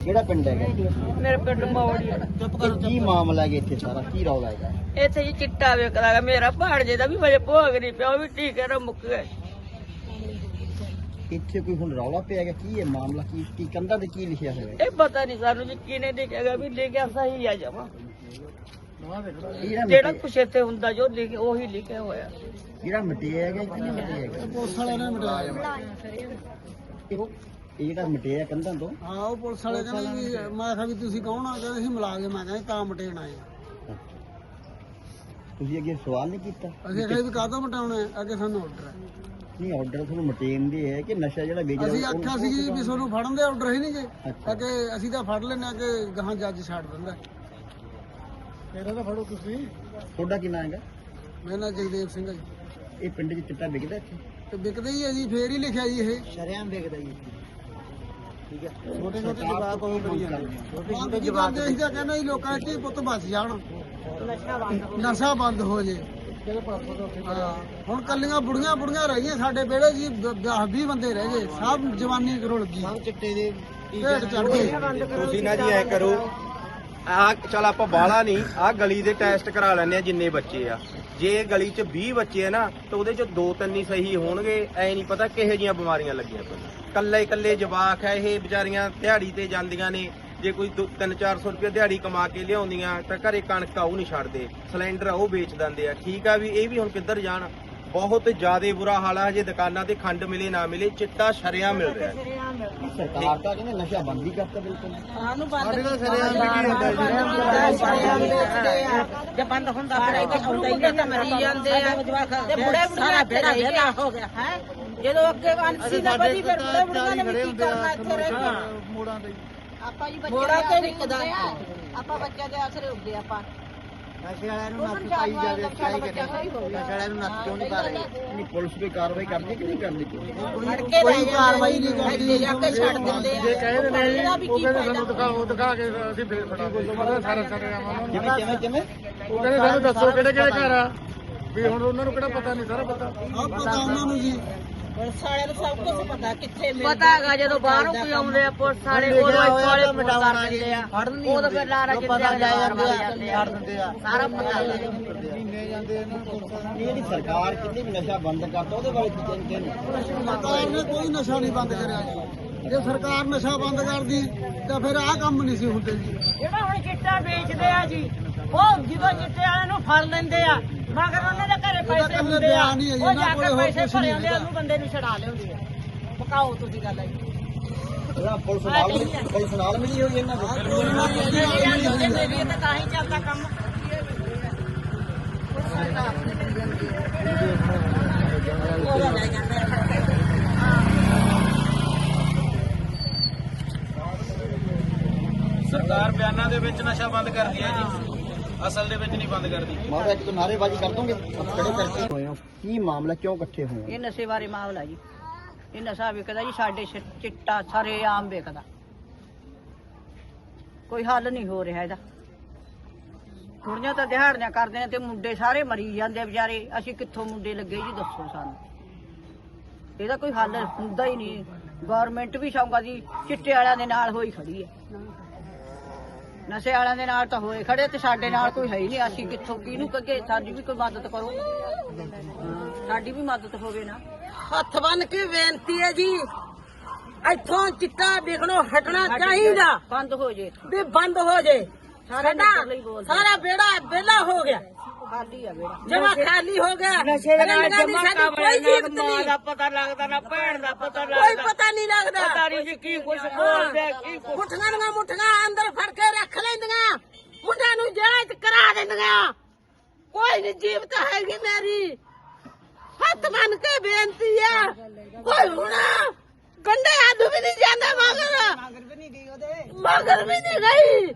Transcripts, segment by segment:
ਕਿਹੜਾ ਪਿੰਡ ਹੈਗਾ? ਮੇਰੇ ਪਿੰਡ ਮੌੜੀ। ਇਹ ਕੀ ਮਾਮਲਾ ਹੈਗਾ ਇੱਥੇ ਸਾਰਾ? ਕੀ ਰੌਲਾ ਹੈਗਾ? ਇੱਥੇ ਜੀ ਚਿੱਟਾ ਵੇਖਦਾ ਮੇਰਾ ਭਾਣਜੇ ਦਾ ਵੀ ਵਜੇ ਭੋਗ ਨਹੀਂ ਪਿਆ ਉਹ ਵੀ ਟੀਕੇ ਨਾਲ ਮੁੱਕ ਗਿਆ। ਇੱਥੇ ਕੋਈ ਹੁਣ ਰੌਲਾ ਪਿਆ ਹੈਗਾ? ਕੀ ਹੈ ਮਾਮਲਾ? ਕੀ ਕੀ ਕੰਧਾਂ ਤੇ ਕੀ ਲਿਖਿਆ ਹੋਇਆ ਹੈ? ਇਹ ਪਤਾ ਨਹੀਂ ਸਾਨੂੰ ਜੀ ਕਿਹਨੇ ਲਿਖਿਆਗਾ ਵੀ ਲਿਖਿਆ ਸਹੀ ਆ ਇਹ ਜਿਹੜਾ ਕੁਛ ਇੱਥੇ ਹੁੰਦਾ ਜੋ ਲਿਖਿਆ ਉਹੀ ਲਿਖਿਆ ਹੋਇਆ। ਜਿਹੜਾ ਮਟਿਆ ਹੈਗਾ ਕਿ ਨਹੀਂ ਮਟਿਆ ਹੈਗਾ? ਪੁਲਿਸ ਵਾਲਿਆਂ ਨੇ ਮਿਟਾਇਆ ਇਹ ਇਹ ਜਿਹੜਾ ਮਟਿਆ ਕੰਧਾਂ ਤੋਂ? ਹਾਂ ਉਹ ਪੁਲਿਸ ਵਾਲੇ ਕਹਿੰਦੇ ਵੀ ਮੈਂ ਕਿਹਾ ਵੀ ਤੁਸੀਂ ਕੌਣ ਆ? ਕਹਿੰਦੇ ਅਸੀਂ ਮੁਲਾਜ਼ਮ ਆ। ਕਹਿੰਦੇ ਤਾਂ ਮਟੇਣ ਆਏ ਆ। ਤੁਸੀਂ ਅੱਗੇ ਸਵਾਲ ਨਹੀਂ ਕੀਤਾ? ਅਸੀਂ ਕਹਿੰਦੇ ਵੀ ਕਾਹਤੋਂ ਮਟਾਉਣਾ ਹੈ? ਅੱਗੇ ਸਾਨੂੰ ਆਰਡਰ ਹੈ। ਨਹੀਂ ਆਰਡਰ ਤੁਹਾਨੂੰ ਮਟੇਨ ਦੇ ਹੈ ਕਿ ਨਸ਼ਾ ਜਿਹੜਾ ਵੇਚ ਅਸੀਂ ਆਖਿਆ ਸੀ ਵੀ ਤੁਹਾਨੂੰ ਫੜਨ ਦੇ ਆਰਡਰ ਹੀ ਨਹੀਂ ਜੇ ਅੱਛਾ। ਅੱਗੇ ਅਸੀਂ ਤਾਂ ਫੜ ਲੈਣਾ ਕਿ ਗਾਹਾਂ ਜੱਜ ਛੱਡ ਦਿੰਦਾ ਮੇਰਾ ਤਾਂ ਫੜੋ ਤੁਸੀਂ। ਤੁਹਾਡਾ ਕੀ ਨਾਮ ਹੈਗਾ? ਮੇਰਾ ਨਾਂ ਜਗਦੇਵ ਸਿੰਘ ਹੈ ਜੀ। ਇਹ ਪਿੰਡ 'ਚ ਚਿੱਟਾ ਵਿਕਦਾ ਇੱਥੇ? ਤੇ ਵਿਕਦੇ ਹੀ ਹੈ ਜੀ ਫੇਰ ਹੀ ਲਿਖਿਆ ਜੀ ਇਹ। ਸ਼ਰਿਆਮ ਵਿਕਦਾ ਜੀ ਠੀਕ ਹੈ? ਛੋਟੇ ਛੋਟੇ ਜਵਾਬ ਉਹ ਕਰੀ ਜਾਂਦੇ ਛੋਟੇ ਛੋਟੇ ਜਵਾਬ ਅਸੀਂ ਤਾਂ ਕਹਿੰਦੇ ਜੀ ਲੋਕਾਂ ਦੇ ਧੀ ਪੁੱਤ ਬਚ ਜਾਣ। ਨਸ਼ਾ ਬੰਦ ਹੋ ਜੇ। ਹਾਂ, ਹੁਣ ਕੱਲੀਆਂ ਬੁੜੀਆਂ ਬੁੜੀਆਂ ਰਹਿ ਗਈਆਂ ਸਾਡੇ ਵਿਹੜੇ ਜੀ 10 20 ਬੰਦੇ ਰਹਿ ਗਏ। ਸਭ ਜਵਾਨੀ ਰੁਲ ਗਈ ਸਭ ਚਿੱਟੇ ਦੇ ਢੇਡ ਚੜ ਗਏ। ਤੁਸੀਂ ਨਾ ਜੀ ਐ ਕਰੋ। ਆ ਚਲ ਆਪਾਂ ਬਾਹਲਾ ਨਹੀਂ ਆ ਗਲੀ ਦੇ ਟੈਸਟ ਕਰਾ ਲੈਣੇ ਆ ਜਿੰਨੇ ਬੱਚੇ ਆ। ਜੇ ਗਲੀ 'ਚ 20 ਬੱਚੇ ਆ ਨਾ ਤਾਂ ਉਹਦੇ 'ਚ ਦੋ ਤਿੰਨ ਹੀ ਸਹੀ ਹੋਣਗੇ। ਐ ਨਹੀਂ ਪਤਾ ਕਿਹੋ ਜੀਆਂ ਬਿਮਾਰੀਆਂ ਲੱਗੀਆਂ ਪਈਆਂ ਕੱਲੇ ਕੱਲੇ ਜਵਾਕ ਆ ਇਹ ਵਿਚਾਰੀਆਂ ਦਿਹਾੜੀ ਤੇ ਜਾਂਦੀਆਂ ਨੇ। ਜੇ ਕੋਈ 3-400 ਰੁਪਏ ਦਿਹਾੜੀ ਕਮਾ ਕੇ ਲਿਆਉਂਦੀਆਂ ਤਾਂ ਘਰੇ ਕਣਕ ਆ ਉਹ ਨਹੀਂ ਛੱਡਦੇ। ਸਿਲੰਡਰ ਆ ਉਹ ਵੇਚ ਦਿੰਦੇ ਆ। ਠੀਕ ਆ ਵੀ ਇਹ ਵੀ ਹੁਣ ਕਿੱਧਰ ਜਾਣ? ਬਹੁਤ ਜ਼ਿਆਦਾ ਬੁਰਾ ਹਾਲ ਆ ਜੇ ਦੁਕਾਨਾਂ ਤੇ ਖੰਡ ਮਿਲੇ ਨਾ ਮਿਲੇ ਚਿੱਟਾ ਸ਼ਰਿਆਂ ਮਿਲ ਰਿਹਾ ਸਰਕਾਰ ਤਾਂ ਕਹਿੰਦੇ ਨਸ਼ਾ ਬੰਦ ਹੀ ਕਰਤਾ ਬਿਲਕੁਲ। ਸਾਨੂੰ ਬੰਦ ਸਾਡੇ ਤਾਂ ਸ਼ਰੇਆਮ ਵੀ ਨਹੀਂ ਹੁੰਦਾ ਜੇ ਬੰਦ ਹੁੰਦਾ ਫਿਰ ਇੱਥੇ ਆਉਂਦਾ ਹੀ ਨਹੀਂ ਤਾਂ ਮਰੀ ਜਾਂਦੇ ਆ। ਤੇ ਬੁੜੇ ਬੇੜਾ ਬੇੜਾ ਹੋ ਗਿਆ। ਹੈ? ਜਦੋਂ ਅੱਗੇ ਵਾਂਸੀ ਦਾ ਬਦੀ ਫਿਰ ਬੁੜੇ ਬੁੜੀਆਂ ਨੇ ਵੀ ਕੀ ਕਰਨਾ ਇੱਥੇ ਰਹਿ ਕੇ। ਮੋੜਾਂ ਤੇ ਆਪਾਂ ਜੀ ਮੋੜਾ ਬੱਚਿਆਂ ਤੇ ਦੇ ਵਿਕਦਾ ਆਪਾਂ ਬੱਚਿਆਂ ਦੇ ਆਸਰੇ ਉੱਦੇ ਆਪਾਂ। ਨਸ਼ੇ ਵਾਲਿਆਂ ਨੂੰ ਨੱਥ ਪਾਈ ਜਾਵੇ, ਸਿਆਹੀ ਕਰੇ। ਨਸ਼ੇ ਵਾਲਿਆਂ ਨੂੰ ਨੱਥ ਕਿਉਂ ਨਹੀਂ ਪਾ ਰਹੇ? ਨਹੀਂ ਪੁਲਿਸ ਕੋਈ ਕਾਰਵਾਈ ਕਰਦੀ ਕਿ ਨਹੀਂ ਕਰਦੀ ਫੜ ਕੇ ਕੋਈ ਲੈ ਜਾਂਦੇ ਕਾਰਵਾਈ ਨਹੀਂ ਕਰਦੀ। ਇੱਥੇ ਜਾ ਕੇ ਛੱਡ ਦਿੰਦੇ ਆ। ਜੇ ਕਹਿੰਦੇ ਨੇ ਇਹਦਾ ਵੀ ਉਹ ਕੀ ਕਹਿੰਦੇ ਫਾਇਦਾ? ਸਾਨੂੰ ਦਿਖਾਓ ਦਿਖਾ ਕੇ ਅਸੀਂ ਫੇਰ ਫੜਾਂਗੇ। ਸਾਰਾ ਸਾਰੇ ਆਵਾਂ। ਕਿਵੇਂ ਕਿਵੇਂ ਕਿਵੇਂ? ਉਹ ਕਹਿੰਦੇ ਸਾਨੂੰ ਦੱਸੋ ਕਿਹੜੇ ਕਿਹੜੇ ਘਰ ਆ? ਵੀ ਹੁਣ ਉਹਨਾਂ ਨੂੰ ਕਿਹੜਾ ਪਤਾ ਨਹੀਂ ਸਾਰਾ ਪਤਾ। ਆ ਪਤਾ ਉਹਨਾਂ ਨੂੰ ਜੀ। ਪੁਲਿਸ ਵਾਲਿਆਂ ਨੂੰ ਸਭ ਕੁਝ ਪਤਾ ਕਿੱਥੇ ਮਿਲਦਾ ਪਤਾ ਹੈਗਾ ਜਦੋਂ ਬਾਹਰੋਂ ਕੋਈ ਆਉਂਦੇ ਆ ਪੁਲਿਸ ਵਾਲੇ ਉਹ ਵਾਲੇ ਮਟਾਉਣ ਦਿੰਦੇ ਆ। ਉਦੋਂ ਫਿਰ ਲਾਰਾ ਜਿੰਦੇ ਆ ਜਾਂਦੇ ਆ। ਸਾਰਾ ਪਤਾ ਹੈਗਾ ਇਹ ਜਿਹੜੀ ਸਰਕਾਰ ਕਿਤੇ ਵੀ ਨਸ਼ਾ ਬੰਦ ਕਰਤਾ ਉਹਦੇ ਬਾਰੇ ਕੀ ਕਹਿੰਦੇ ਨੇ? ਸਰਕਾਰ ਨੇ ਕੋਈ ਨਸ਼ਾ ਨਹੀਂ ਬੰਦ ਕਰਿਆ ਜੀ। ਜੇ ਸਰਕਾਰ ਨਸ਼ਾ ਬੰਦ ਕਰਦੀ ਤਾਂ ਫਿਰ ਆਹ ਕੰਮ ਨਹੀਂ ਸੀ ਹੁੰਦੇ ਜੀ। ਜਿਹੜਾ ਹੁਣ ਚਿੱਟਾ ਵੇਚਦੇ ਆ ਜੀ ਉਹ ਜਦੋਂ ਚਿੱਟੇ ਵਾਲਿਆਂ ਨੂੰ ਫੜ ਲੈਂਦੇ ਆ ਮਗਰ ਉਹਨਾਂ ਦੇ ਘਰੇ ਉਹਦਾ ਪੈਸੇ ਇਕੱਲੇ ਹੁੰਦੇ ਆ ਉਹ ਜਾ ਕੇ ਪੈਸੇ। ਉਹਨੂੰ ਬੰਦੇ ਨੂੰ ਛਡਾ ਲਿਆਉਂਦੇ ਆ ਪਕਾਓ ਤੁਸੀਂ ਗੱਲ ਆਈ ਉਹਦਾ ਪੁਲਿਸ ਨਾਲ ਮਿਲੀ- ਪੁਲਿਸ ਨਾਲ ਮਿਲੀ ਹੋਈ ਇਹਨਾਂ ਦੇ। ਮੇਰੀ ਤਾਂ ਤਾਂ ਹੀ ਚੱਲਦਾ ਕੰਮ। ਸਰਕਾਰ ਬਿਆਨਾਂ ਦੇ ਵਿੱਚ ਨਸ਼ਾ ਬੰਦ ਕਰਦੀ ਹੈ ਜੀ। ਅਸਲ ਦੇ ਵਿੱਚ ਨਹੀਂ ਬੰਦ ਕਰਦੀ। ਮਾਰਾ ਇੱਕ ਤੋਂ ਨਾਰੇਬਾਜ਼ੀ ਕਰ ਦੋਗੇ? ਕਿਹੜੇ ਕਰਕੇ। ਹੋਏ ਹੋ। ਕੀ ਮਾਮਲਾ ਕਿਉਂ ਇਕੱਠੇ ਹੋਏ ਹੋ? ਇਹ ਨਸ਼ੇ ਬਾਰੇ ਮਾਮਲਾ ਜੀ। ਇਹ ਨਸ਼ਾ ਵਿਕਦਾ ਜੀ ਸਾਡੇ ਸ਼- ਚਿੱਟਾ ਸਾਰੇ ਆਮ ਵਿਕਦਾ ਕੋਈ ਹੱਲ ਨਹੀਂ ਹੋ ਰਿਹਾ ਇਹਦਾ। ਕੁੜੀਆਂ ਤਾਂ ਦਿਹਾੜੀਆਂ ਕਰਦੇ ਨੇ ਤੇ ਮੁੰਡੇ ਸਾਰੇ ਮਰੀ ਜਾਂਦੇ ਵਿਚਾਰੇ। ਅਸੀਂ ਕਿੱਥੋਂ ਮੁੰਡੇ ਲੱਗੇ ਜੀ ਦੱਸੋ ਸਾਨੂੰ। ਇਹਦਾ ਕੋਈ ਹੱਲ ਹੁੰਦਾ ਹੀ ਨਹੀਂ। ਗਵਰਨਮੈਂਟ ਵੀ ਸ਼ੌਂਕਾ ਦੀ ਚਿੱਟੇ ਵਾਲਿਆਂ ਦੇ ਨਾਲ ਹੋਈ ਖੜੀ ਹੈ। ਨਸ਼ੇ ਵਾਲਿਆਂ ਦੇ ਨਾਲ ਤਾਂ ਹੋਏ ਖੜੇ ਤੇ ਸਾਡੇ ਨਾਲ ਕੋਈ ਹੈ ਹੀ ਨਹੀਂ। ਅਸੀਂ ਕਿੱਥੋਂ ਕਿਹਨੂੰ ਕਹੇ ਸਾਡੀ ਵੀ ਕੋਈ ਮਦਦ ਕਰੋ। ਹਾਂ, ਸਾਡੀ ਵੀ ਮਦਦ ਹੋਵੇ ਨਾ। ਹੱਥ ਬੰਨ ਕੇ ਬੇਨਤੀ ਹੈ ਜੀ ਇੱਥੋਂ ਚਿੱਟਾ ਵਿਖਣੋਂ ਹਟਣਾ ਚਾਹੀਦਾ। ਬੰਦ ਹੋ ਜੇ ਵੀ ਬੰਦ ਹੋ ਜੇ। ਸਾਡਾ ਸਾਰਾ ਬੇੜਾ ਬੇਲਾ ਹੋ ਗਿਆ। ਖਾਲੀ ਆ ਬੇੜਾ ਜਮਾ ਖਾਲੀ ਹੋ ਗਿਆ। ਨਸ਼ੇ ਦੇ ਜਮਾ ਜੀਵਤ ਨਹੀਂ। ਦਾ ਪਤਾ ਲੱਗਦਾ ਨਾ ਭੈਣ ਦਾ ਪਤਾ ਲੱਗਦਾ। ਕੋਈ ਪਤਾ ਨਹੀਂ ਲੱਗਦਾ। ਪਤਾ ਨਹੀਂ ਜੀ ਕੀ ਕੁਝ ਬੋਲਦੇ ਕੀ ਕੁਝ ਮੁੱਠੀਆਂ ਦੀਆਂ ਮੁੱਠੀਆਂ ਅੰਦਰ ਫੜ ਕੇ ਰੱਖ ਲੈਂਦੀਆਂ। ਮੁੰਡਿਆਂ ਨੂੰ ਜੇਲ੍ਹ ਕਰਾ ਦਿੰਦੀਆਂ। ਕੋਈ ਨਹੀਂ ਜੀਵਤ ਹੈਗੀ ਮੇਰੀ। ਹੱਥ ਬੰਨ ਕੇ ਬੇਨਤੀ ਆ। ਕੋਈ ਹੁਣ ਗੰਡੇ ਹੱਥ ਵੀ ਨਹੀਂ ਜਾਂਦਾ ਮਗਰ। ਮਗਰ ਵੀ ਨਹੀਂ ਗਈ ਉਹਦੇ। ਮਗਰ ਵੀ ਨਹੀਂ ਗਈ।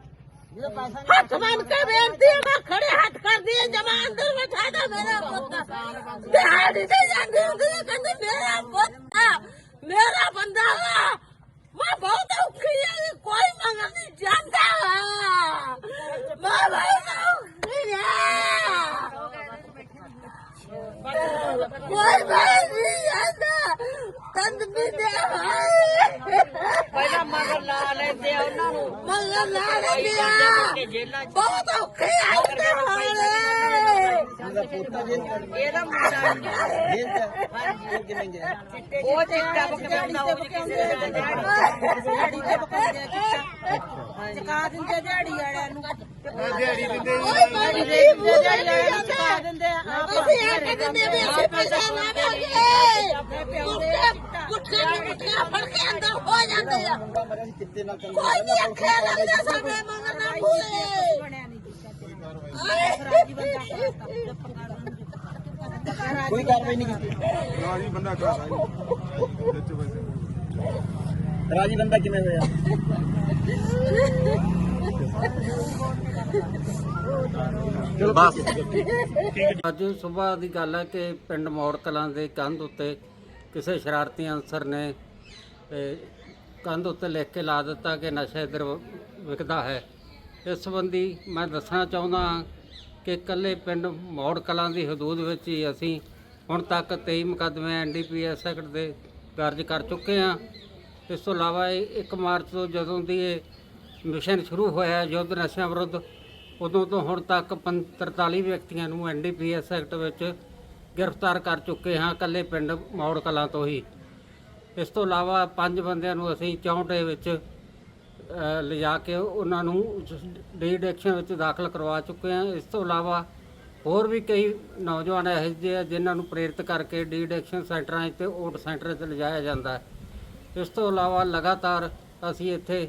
ਹੱਥ ਬੰਨ ਕੇ ਬੇਨਤੀ ਆ ਮੈਂ ਖੜੇ ਹੱਥ ਆ ਜਮਾ ਅੰਦਰ ਬਿਠਾ ਦਾ ਮੇਰਾ ਪੁੱਤ ਦਿਹਾੜੀ ਤੇ ਜਾਂਦੀ ਹੁੰਦੀ ਆ ਕਹਿੰਦੀ ਮੇਰਾ ਪੁੱਤ ਮੇਰਾ ਬੰਦਾ ਵਾ ਮੈਂ ਬਹੁਤ ਔਖੀ ਆ। ਕੋਈ ਮਗਰ ਨਹੀਂ ਜਾਂਦਾ ਵਾ ਮੈਂ ਬਹੁਤ ਔਖੀ ਆ ਕੋਈ ਬਾਈ ਨਹੀਂ ਜਾਂਦਾ ਤੰਦ ਵੀ ਦੇ ਪਹਿਲਾਂ ਮਗਰ ਲਾ ਲੈਂਦੇ ਆ ਉਹਨਾਂ ਨੂੰ ਮਗਰ ਲਾ ਲੈਂਦੇ ਬਹੁਤ ਔਖੇ ਪੋਤਾ ਜੇਲ੍ਹ ਚ ਇਹਦਾ ਮੁੰਡਾ ਉਹ ਚਿੱਟਾ ਬਕਾਉਂਦਾ ਉਹ ਕਿਸੇ ਦਾ ਦਿਹਾੜੀ ਤੇ ਬਕਾਉਂਦੇ ਚਕਾ ਦਿੰਦੇ ਦਿਹਾੜੀ ਵਾਲਿਆਂ ਨੂੰ ਦਿਹਾੜੀ ਦਿੰਦੇ ਦਿਹਾੜੀ ਵਾਲਿਆਂ ਨੂੰ ਚਕਾ ਦਿੰਦੇ ਅਸੀਂ ਇੱਕ ਦਿਨ ਦੇ ਵੀ ਅਸੀਂ ਪੈਸੇ ਲਾਵਾਂਗੇ ਕੁੱਤੇ ਕੁੱਤੇ ਕੁੱਤੇ ਫੜ ਕੇ ਅੰਦਰ ਹੋ ਜਾਂਦੇ ਆ ਕੋਈ ਨਹੀਂ ਅੱਖੇ ਲੱਗਦਾ ਸਾਡੇ ਮਗਰ ਨਾ ਭੂਲੇ। ਕੋਈ ਕਾਰਵਾਈ ਨਹੀਂ ਕੀਤੀ। ਰਾਜੀ ਬੰਦਾ ਕਰਾ ਰਾਜੀ ਬੰਦਾ ਕਿਵੇਂ ਹੋਇਆ? ਅੱਜ ਸਵੇਰ ਦੀ ਗੱਲ ਹੈ ਕਿ ਪਿੰਡ ਮੌੜ ਕਲਾਂ ਦੇ ਕੰਧ ਉੱਤੇ ਕਿਸੇ ਸ਼ਰਾਰਤੀ ਅਨਸਰ ਨੇ ਕੰਧ ਉੱਤੇ ਲਿਖ ਕੇ ਲਾ ਦਿੱਤਾ ਕਿ ਨਸ਼ਾ ਇੱਧਰ ਵਿਕਦਾ ਹੈ। ਇਸ ਸੰਬੰਧੀ ਮੈਂ ਦੱਸਣਾ ਚਾਹੁੰਦਾ ਹਾਂ ਕਿ ਇਕੱਲੇ ਪਿੰਡ ਮੌੜ ਕਲਾਂ ਦੀ ਹਦੂਦ ਵਿੱਚ ਹੀ ਅਸੀਂ ਹੁਣ ਤੱਕ 23 ਮੁਕੱਦਮੇ ਐਨਡੀਪੀਐਸ ਐਕਟ ਦੇ ਦਰਜ ਕਰ ਚੁੱਕੇ ਹਾਂ। ਇਸ ਤੋਂ ਇਲਾਵਾ 1 ਮਾਰਚ ਤੋਂ ਜਦੋਂ ਦੀ ਇਹ ਮਿਸ਼ਨ ਸ਼ੁਰੂ ਹੋਇਆ ਯੁੱਧ ਨਸ਼ਿਆਂ ਵਿਰੁੱਧ, ਉਦੋਂ ਤੋਂ ਹੁਣ ਤੱਕ ਪੰ- 43 ਵਿਅਕਤੀਆਂ ਨੂੰ ਐਨਡੀਪੀਐਸ ਐਕਟ ਵਿੱਚ ਗ੍ਰਿਫਤਾਰ ਕਰ ਚੁੱਕੇ ਹਾਂ ਇਕੱਲੇ ਪਿੰਡ ਮੌੜ ਕਲਾਂ ਤੋਂ ਹੀ। ਇਸ ਤੋਂ ਇਲਾਵਾ ਪੰਜ ਬੰਦਿਆਂ ਨੂੰ ਅਸੀਂ ਚੌਂਟੇ ਵਿੱਚ ਲਿਜਾ ਕੇ ਉਹਨਾਂ ਨੂੰ ਡੀ ਐਕਸ਼ਨ ਵਿੱਚ ਦਾਖਲ ਕਰਵਾ ਚੁੱਕੇ ਹਾਂ। ਇਸ ਤੋਂ ਇਲਾਵਾ ਹੋਰ ਵੀ ਕਈ ਨੌਜਵਾਨ ਇਹੋ ਜਿਹੇ ਆ ਜਿਨ੍ਹਾਂ ਨੂੰ ਪ੍ਰੇਰਿਤ ਕਰਕੇ ਡੀ ਐਕਸ਼ਨ ਸੈਂਟਰਾਂ 'ਚ ਤੇ ਓਟ ਸੈਂਟਰ 'ਚ ਲਿਜਾਇਆ ਜਾਂਦਾ ਹੈ। ਇਸ ਤੋਂ ਇਲਾਵਾ ਲਗਾਤਾਰ ਅਸੀਂ ਇੱਥੇ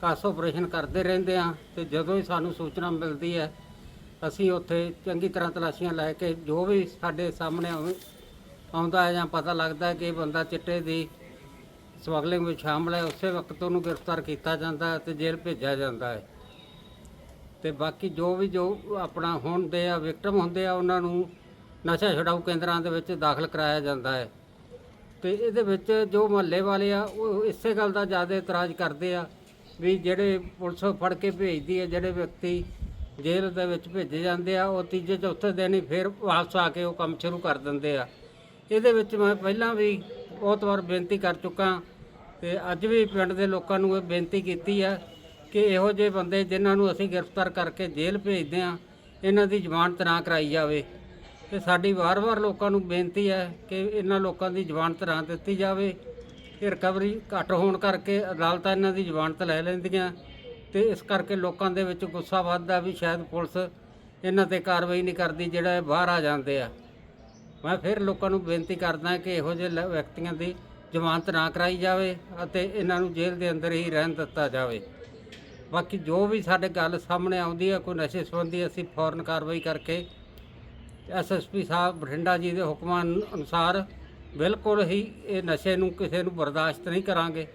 ਕਾਸ ਆਪਰੇਸ਼ਨ ਕਰਦੇ ਰਹਿੰਦੇ ਹਾਂ ਤੇ ਜਦੋਂ ਹੀ ਸਾਨੂੰ ਸੂਚਨਾ ਮਿਲਦੀ ਹੈ, ਅਸੀਂ ਉੱਥੇ ਚੰਗੀ ਤਰ੍ਹਾਂ ਤਲਾਸ਼ੀਆਂ ਲੈ ਕੇ ਜੋ ਵੀ ਸਾਡੇ ਸਾਹਮਣੇ ਆਉਂ- ਆਉਂਦਾ ਹੈ ਜਾਂ ਪਤਾ ਲੱਗਦਾ ਹੈ ਕਿ ਇਹ ਬੰਦਾ ਚਿੱਟੇ ਦੀ ਸਮਗਲਿੰਗ ਵਿੱਚ ਸ਼ਾਮਲ ਹੈ, ਉਸੇ ਵਕਤ ਉਹਨੂੰ ਗ੍ਰਿਫਤਾਰ ਕੀਤਾ ਜਾਂਦਾ ਹੈ ਤੇ ਜੇਲ੍ਹ ਭੇਜਿਆ ਜਾਂਦਾ ਹੈ। ਤੇ ਬਾਕੀ ਜੋ ਵੀ ਜੋ ਆਪਣਾ ਹੁੰਦੇ ਆ ਵਿਕਟਮ ਹੁੰਦੇ ਆ, ਉਹਨਾਂ ਨੂੰ ਨਸ਼ਾ ਛਡਾਊ ਕੇਂਦਰਾਂ ਦੇ ਵਿੱਚ ਦਾਖਲ ਕਰਾਇਆ ਜਾਂਦਾ ਹੈ। ਤੇ ਇਹਦੇ ਵਿੱਚ ਜੋ ਮਹੱਲੇ ਵਾਲੇ ਆ, ਉਹ ਇਸੇ ਗੱਲ ਦਾ ਜ਼ਿਆਦਾ ਇਤਰਾਜ਼ ਕਰਦੇ ਆ ਵੀ ਜਿਹੜੇ ਪੁਲਿਸ ਫੜ ਕੇ ਭੇਜਦੀ ਹੈ, ਜਿਹੜੇ ਵਿਅਕਤੀ ਜੇਲ੍ਹ ਦੇ ਵਿੱਚ ਭੇਜੇ ਜਾਂਦੇ ਆ, ਉਹ ਤੀਜੇ ਚੌਥੇ ਦਿਨ ਹੀ ਫਿਰ ਵਾਪਸ ਆ ਕੇ ਉਹ ਕੰਮ ਸ਼ੁਰੂ ਕਰ ਦਿੰਦੇ ਆ। ਇਹਦੇ ਵਿੱਚ ਮੈਂ ਪਹਿਲਾਂ ਵੀ ਬਹੁਤ ਵਾਰ ਬੇਨਤੀ ਕਰ ਚੁੱਕਾ ਤੇ ਅੱਜ ਵੀ ਪਿੰਡ ਦੇ ਲੋਕਾਂ ਨੂੰ ਇਹ ਬੇਨਤੀ ਕੀਤੀ ਹੈ ਕਿ ਇਹੋ ਜਿਹੇ ਬੰਦੇ ਜਿਨ੍ਹਾਂ ਨੂੰ ਅਸੀਂ ਗ੍ਰਿਫਤਾਰ ਕਰਕੇ ਜੇਲ੍ਹ ਭੇਜਦੇ ਆ ਇਹਨਾਂ ਦੀ ਜ਼ਮਾਨਤ ਨਾ ਕਰਾਈ ਜਾਵੇ। ਤੇ ਸਾਡੀ ਵਾਰ-ਵਾਰ ਲੋਕਾਂ ਨੂੰ ਬੇਨਤੀ ਹੈ ਕਿ ਇਹਨਾਂ ਲੋਕਾਂ ਦੀ ਜ਼ਮਾਨਤ ਨਾ ਦਿੱਤੀ ਜਾਵੇ। ਇਹ ਰਿਕਵਰੀ ਘੱਟ ਹੋਣ ਕਰਕੇ ਅਦਾਲਤਾਂ ਇਹਨਾਂ ਦੀ ਜ਼ਮਾਨਤ ਲੈ ਲੈਂਦੀਆਂ ਤੇ ਇਸ ਕਰਕੇ ਲੋਕਾਂ ਦੇ ਵਿੱਚ ਗੁੱਸਾ ਵੱਧਦਾ ਵੀ ਸ਼ਾਇਦ ਪੁਲਿਸ ਇਹਨਾਂ ਤੇ ਕਾਰਵਾਈ ਨਹੀਂ ਕਰਦੀ, ਜਿਹੜਾ ਇਹ ਬਾਹਰ ਆ ਜਾਂਦੇ ਆ। ਮੈਂ ਫਿਰ ਲੋਕਾਂ ਨੂੰ ਬੇਨਤੀ ਕਰਦਾ ਕਿ ਇਹੋ ਜਿਹੇ ਲ- ਵਿਅਕਤੀਆਂ ਦੀ ਜ਼ਮਾਨਤ ਨਾ ਕਰਾਈ ਜਾਵੇ ਅਤੇ ਇਹਨਾਂ ਨੂੰ ਜੇਲ੍ਹ ਦੇ ਅੰਦਰ ਹੀ ਰਹਿਣ ਦਿੱਤਾ ਜਾਵੇ। ਬਾਕੀ ਜੋ ਵੀ ਸਾਡੇ ਗੱਲ ਸਾਹਮਣੇ ਆਉਂਦੀ ਹੈ, ਕੋਈ ਨਸ਼ੇ ਸੰਬੰਧੀ ਅਸੀਂ ਫੌਰਨ ਕਾਰਵਾਈ ਕਰਕੇ ਐਸਐਸਪੀ ਸਾਹਿਬ ਬਠਿੰਡਾ ਜੀ ਦੇ ਹੁਕਮਾਂ ਅਨੁਸਾਰ ਬਿਲਕੁਲ ਹੀ ਇਹ ਨਸ਼ੇ ਨੂੰ ਕਿਸੇ ਨੂੰ ਬਰਦਾਸ਼ਤ ਨਹੀਂ ਕਰਾਂਗੇ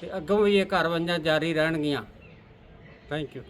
ਤੇ ਅੱਗੋਂ ਵੀ ਇਹ ਕਾਰਵਾਈਆਂ ਜਾਰੀ ਰਹਿਣਗੀਆਂ। Thank you